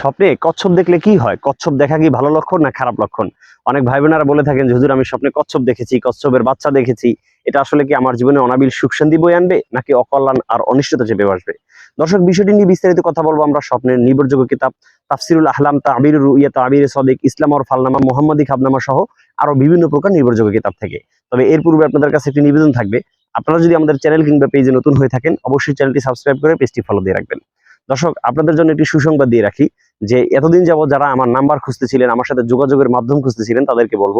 স্বপ্নে কচ্ছপ দেখলে কি হয়? কচ্ছপ দেখা কি ভালো লক্ষণ না খারাপ লক্ষণ? অনেক ভাই বোনেরা বলে থাকেন যে হুজুর, আমি স্বপ্নে কচ্ছপ দেখেছি, কচ্ছপের বাচ্চা দেখেছি। এটা আসলে কি আমার জীবনে অনাবিল সুখ শান্তি বই আনবে, নাকি অকল্যাণ আর অনিষ্টতা চেপে আসবে দর্শক, বিষয়টি নিয়ে বিস্তারিত কথা বলব আমরা স্বপ্নের নির্ভরযোগ্য কিতাব, তাফসিরুল আহলাম, তাবির রুইয়া, তাবির সদিক, ইসলাম আর ফালনামা, মোহাম্মদী খাবনামা সহ আরও বিভিন্ন প্রকার নির্ভরযোগ্য কিতাব থেকে। তবে এর পূর্বে আপনাদের কাছে একটি নিবেদন থাকবে। আপনারা যদি আমাদের চ্যানেল কিংবা পেজে নতুন হয়ে থাকেন, অবশ্যই চ্যানেলটি সাবস্ক্রাইব করে পেজটি ফলো দিয়ে রাখবেন। দর্শক, আপনাদের জন্য একটি সুসংবাদ দিয়ে রাখি যে এতদিন যাবত যারা আমার নাম্বার খুঁজতেছিলেন, আমার সাথে যোগাযোগের মাধ্যম খুঁজতেছিলেন, তাদেরকে বলব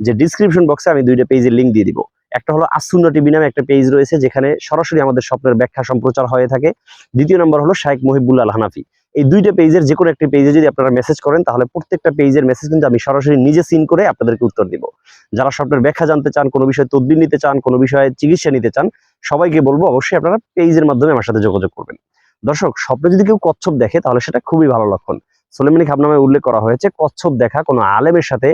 যে ডিসক্রিপশন বক্সে আমি দুইটা পেজের লিংক দিয়ে দিব। একটা হলো আসুন্না টিভি নামে একটা পেজ রয়েছে, যেখানে সরাসরি আমাদের স্বপ্নের ব্যাখ্যা সম্প্রচার হয়ে থাকে। দ্বিতীয় নম্বর হলো শাইখ মহিবুল্লাহ আল হানাফি এই দুইটা পেজের যে কোনো একটা পেজে যদি আপনারা মেসেজ করেন, তাহলে প্রত্যেকটা পেজের মেসেজ কিন্তু আমি সরাসরি নিজে সিন করে আপনাদেরকে উত্তর দিব। যারা স্বপ্নের ব্যাখ্যা জানতে চান, কোনো বিষয়ে তদবির নিতে চান, কোনো বিষয়ে চিকিৎসা নিতে চান, সবাইকে বলব অবশ্যই আপনারা পেজের মাধ্যমে আমার সাথে যোগাযোগ করবেন। দর্শক, স্বপ্নে যদি কেউ কচ্ছপ দেখে, তাহলে সেটা খুবই ভালো লক্ষণ। সোলেমানি খাবনামে উল্লেখ করা হয়েছে, কচ্ছপ দেখা কোনো আলেমের সাথে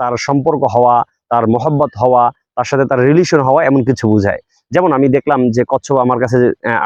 তার সম্পর্ক হওয়া, তার মহব্বত হওয়া, তার সাথে তার রিলেশন হওয়া এমন কিছু বোঝায়। যেমন আমি দেখলাম যে কচ্ছপ আমার কাছে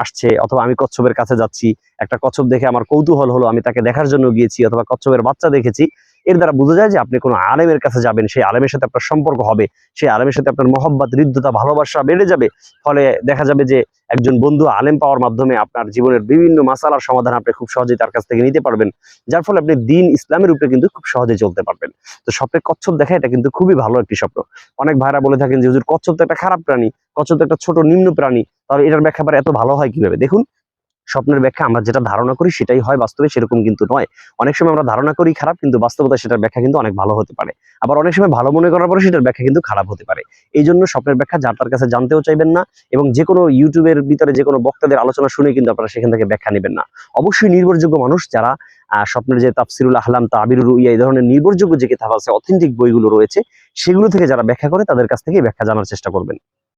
আসছে, অথবা আমি কচ্ছপের কাছে যাচ্ছি, একটা কচ্ছপ দেখে আমার কৌতূহল হলো, আমি তাকে দেখার জন্য গিয়েছি, অথবা কচ্ছপের বাচ্চা দেখেছি এর দ্বারা বোঝা যায় যে আপনি কোনো আলেমের কাছে যাবেন, সেই আলেমের সাথে আপনার সম্পর্ক হবে, সেই আলেমের সাথে আপনার মহব্বত, হৃদ্যতা, ভালোবাসা বেড়ে যাবে। ফলে দেখা যাবে যে একজন বন্ধু আলেম পাওয়ার মাধ্যমে আপনার জীবনের বিভিন্ন মাসালার সমাধান আপনি খুব সহজেই তার কাছ থেকে নিতে পারবেন, যার ফলে আপনি দিন ইসলামের উপরে কিন্তু খুব সহজে চলতে পারবেন। তো স্বপ্নে কচ্ছপ দেখা, এটা কিন্তু খুবই ভালো একটি স্বপ্ন। অনেক ভাইরা বলে থাকেন যে, হুজুর, কচ্ছপ তো একটা খারাপ প্রাণী, কচ্ছপ তো একটা ছোট নিম্ন প্রাণী, তাহলে এটার ব্যাখ্যা এত ভালো হয় কীভাবে? দেখুন স্বপ্নের ব্যাখ্যা আমরা যেটা ধারণা করি সেটাই হয় বাস্তবে, সেরকম কিন্তু নয়। অনেক সময় আমরা ধারণা করি খারাপ, কিন্তু বাস্তবতা সেটার ব্যাখ্যা কিন্তু অনেক ভালো হতে পারে। আবার অনেক সময় ভালো মনে করার পরে সেটার ব্যাখ্যা কিন্তু খারাপ হতে পারে। এই জন্য স্বপ্নের ব্যাখ্যা যার তার কাছে জানতেও চাইবেন না এবং যে কোনো ইউটিউবের ভিতরে যে কোনো বক্তাদের আলোচনা শুনে কিন্তু আপনারা সেখান থেকে ব্যাখ্যা নেবেন না। অবশ্যই নির্ভরযোগ্য মানুষ যারা স্বপ্নের যে তাফসিরুল আহলাম, তাবিরুল রুইয়া এই ধরনের নির্ভরযোগ্য যে কিতাব আছে অথেন্টিক বইগুলো রয়েছে, সেগুলো থেকে যারা ব্যাখ্যা করে তাদের কাছ থেকে ব্যাখ্যা জানার চেষ্টা করবেন।